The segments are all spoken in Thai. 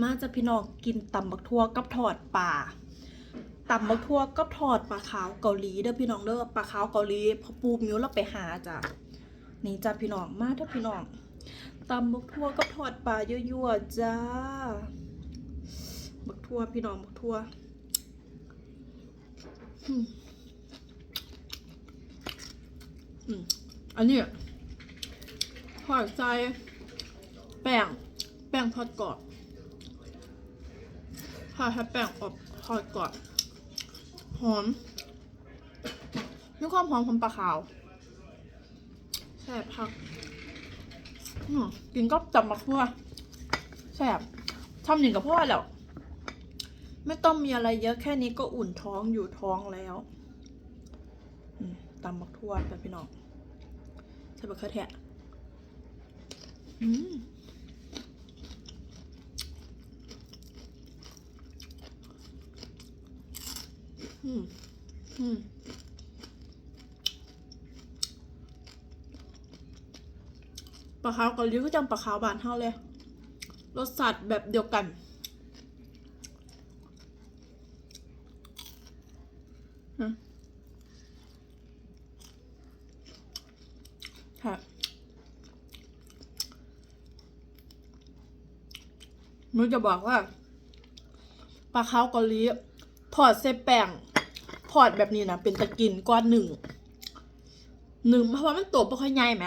มาจะพี่น้องกินตำบักทั่วกับทอดปลาตำบักทั่วกับทอดปลาขาวเกาหลีเด้อพี่น้องเด้อปลาขาวเกาหลีพอปูมิวเราไปหาจ้ะนี่จ้ะพี่น้องมาเด้อพี่น้องตำบักทั่วกับทอดปลายั่วๆจ้าบักทั่วพี่น้องบักทั่วอันนี้ทอดใส่แป้งแป้งทอดกรอบ ถ้าให้แป้งอบทอดกรอบหอมมีความหอมของปลาขาวแซ่บพักกินก็จำมาเพื่อแซ่บทำหนึ่งกับพ่อแล้ว ไม่ต้องมีอะไรเยอะแค่นี้ก็อุ่นท้องอยู่ท้องแล้วอืมตำบักทั่วแบบพี่น้องใส่บักเขือเทศอืม อืมอืมปลาขาวเกาหลีก็จำปลาขาวบานเท่าเลย รสชาติแบบเดียวกันค่ะมึงจะบอกว่าปลาขาวเกาหลีทอดเส้นแป้ง อดแบบนี้นะเป็นตะกินก้อนหนึ่งหนึ่งเพราะว่ามันตัวบ่ค่อยใหญ่ไหม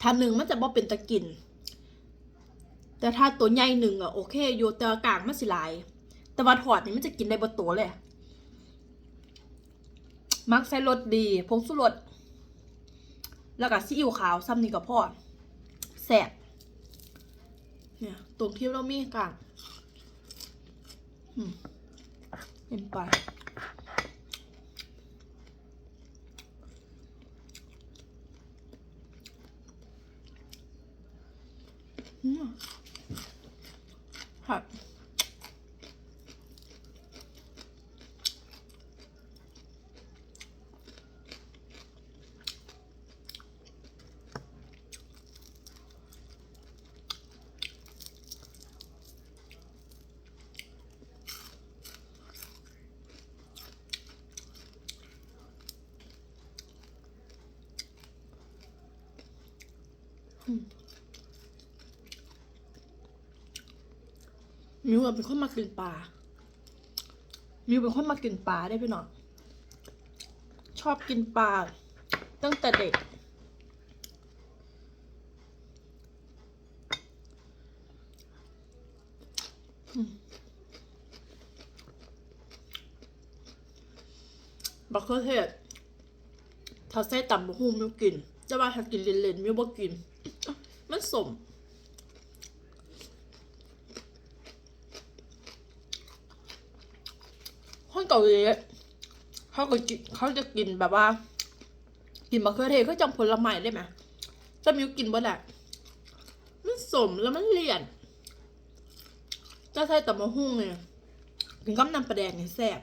ถ้าหนึ่งมันจะบ่เป็นตะกิน แต่ถ้าตัวใหญ่หนึ่งอะโอเคอยู่แต่ว่ากลางมันสิลาย แต่ว่าทอดนี่มันจะกินได้บ่ตัวเลยมักใส่รสดีผงสุรสแล้วก็ซีอิ๊วขาวซ้ำนี่ก็พอแซ่บเนี่ยตรงที่เรามีกลางอืมเป็นไปอืมค่ มิวเป็นคนมากินปลา มิวเป็นคนมากินปลาได้พี่น้องชอบกินปลาตั้งแต่เด็ก บักเคอร์เทศถ้าใส่ต่ำบะฮูมิวกิน จะว่าถ้ากินเล่นๆมิวบ่กิน มันสม คนเกาหลีเขาก็กินเขาจะกินแบบว่า กินมะเขือเทศก็จังผลไม้ได้ไหมจะมิวกินบ่แหละมันสมแล้วมันเลี่ยนจะใส่แต่มะฮุ่งเนี่ยกินกับน้ำปลาแดงเนี่ยแซ่บ